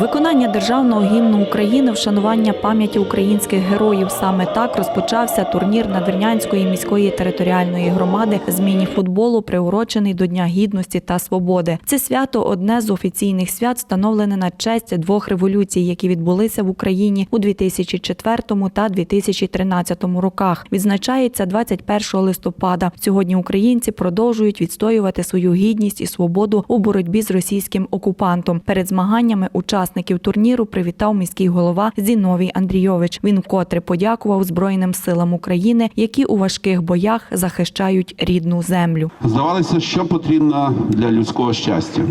Виконання державного гімну України вшанування пам'яті українських героїв. Саме так розпочався турнір Надвірнянської міської територіальної громади з міні-футболу, приурочений до Дня гідності та свободи. Це свято одне з офіційних свят, встановлене на честь двох революцій, які відбулися в Україні у 2004 та 2013 роках. Відзначається 21 листопада. Сьогодні українці продовжують відстоювати свою гідність і свободу у боротьбі з російським окупантом. Перед змаганнями учасників турніру привітав міський голова Зіновій Андрійович. Він вкотре подякував Збройним силам України, які у важких боях захищають рідну землю. Здавалося, що потрібно для людського щастя.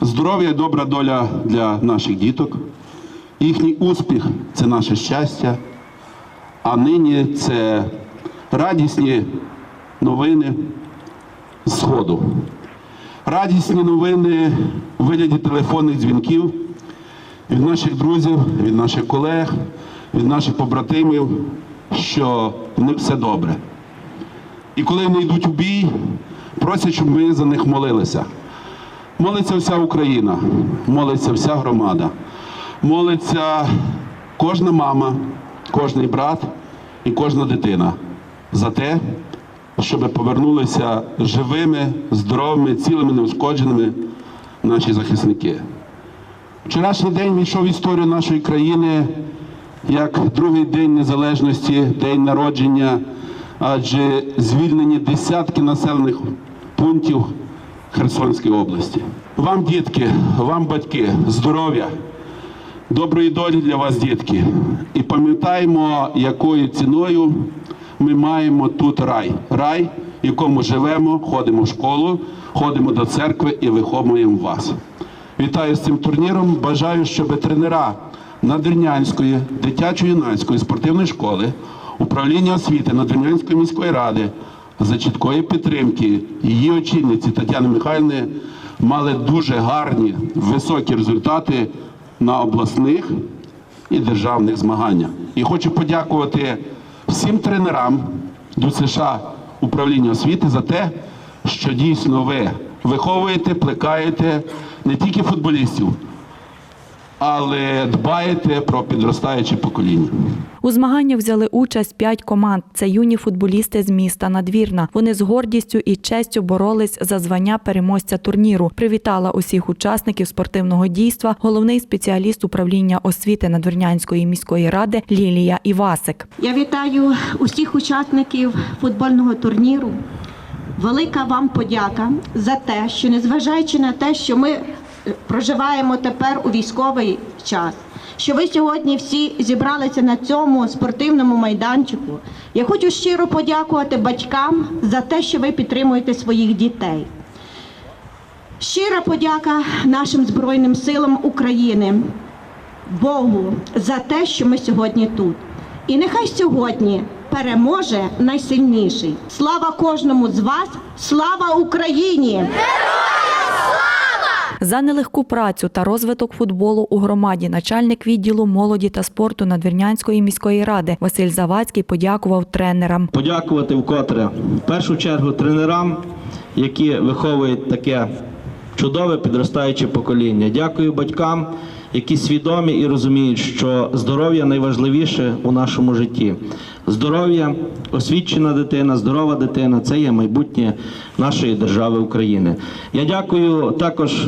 Здоров'я добра доля для наших діток. Їхній успіх це наше щастя. А нині це радісні новини Сходу. Радісні новини у вигляді телефонних дзвінків від наших друзів, від наших колег, від наших побратимів, що в них все добре. І коли вони йдуть у бій, просять, щоб ми за них молилися. Молиться вся Україна, молиться вся громада, молиться кожна мама, кожний брат і кожна дитина за те, щоб повернулися живими, здоровими, цілими, неушкодженими наші захисники. Вчорашній день війшов в історію нашої країни як другий день незалежності, день народження, адже звільнені десятки населених пунктів Херсонської області. Вам, дітки, вам, батьки, здоров'я, доброї долі для вас, дітки. І пам'ятаємо, якою ціною ми маємо тут рай. Рай, в якому живемо, ходимо в школу, ходимо до церкви і виховуємо вас. Вітаю з цим турніром. Бажаю, щоб тренера Надвірнянської дитячо-юнацької спортивної школи, управління освіти Надвірнянської міської ради за чіткої підтримки її очільниці Тетяни Михайлівни мали дуже гарні високі результати на обласних і державних змаганнях. І хочу подякувати всім тренерам до США управління освіти за те, що дійсно ви виховуєте, плекаєте не тільки футболістів, але дбаєте про підростаюче покоління. У змаганнях взяли участь п'ять команд. Це юні футболісти з міста Надвірна. Вони з гордістю і честю боролись за звання переможця турніру. Привітала усіх учасників спортивного дійства головний спеціаліст управління освіти Надвірнянської міської ради Лілія Івасик. Я вітаю усіх учасників футбольного турніру. Велика вам подяка за те, що незважаючи на те, що ми е, проживаємо тепер у військовий час, що ви сьогодні всі зібралися на цьому спортивному майданчику. Я хочу щиро подякувати батькам за те, що ви підтримуєте своїх дітей. Щира подяка нашим Збройним силам України, Богу за те, що ми сьогодні тут. І нехай сьогодні переможе найсильніший. Слава кожному з вас! Слава Україні! За нелегку працю та розвиток футболу у громаді начальник відділу молоді та спорту Надвірнянської міської ради Василь Завадський подякував тренерам. подякувати вкотре в першу чергу тренерам, які виховують таке чудове підростаюче покоління. Дякую батькам, які свідомі і розуміють, що здоров'я найважливіше у нашому житті. Здоров'я, освічена дитина, здорова дитина це є майбутнє нашої держави України. Я дякую також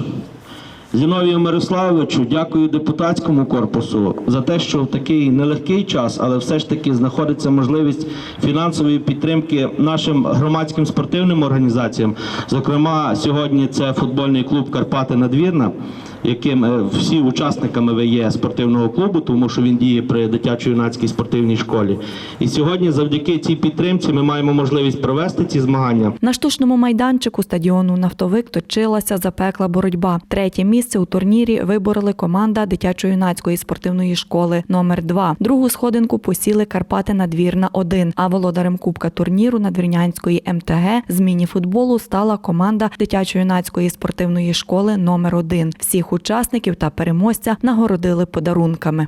Зіновію Мирославовичу, дякую депутатському корпусу за те, що в такий нелегкий час, але все ж таки знаходиться можливість фінансової підтримки нашим громадським спортивним організаціям. Зокрема, сьогодні це футбольний клуб Карпати Надвірна, яким е, всі учасниками ви є спортивного клубу, тому що він діє при дитячо-юнацькій спортивній школі. І сьогодні, завдяки цій підтримці, ми маємо можливість провести ці змагання. На штучному майданчику стадіону Нафтовик точилася запекла боротьба. Третє місце у турнірі вибороли команда дитячо-юнацької спортивної школи номер 2 Другу сходинку посіли Карпати Надвірна 1 А володарем кубка турніру Надвірнянської МТГ з міні-футболу стала команда дитячо-юнацької спортивної школи номер 1 Всіх учасників та переможця нагородили подарунками.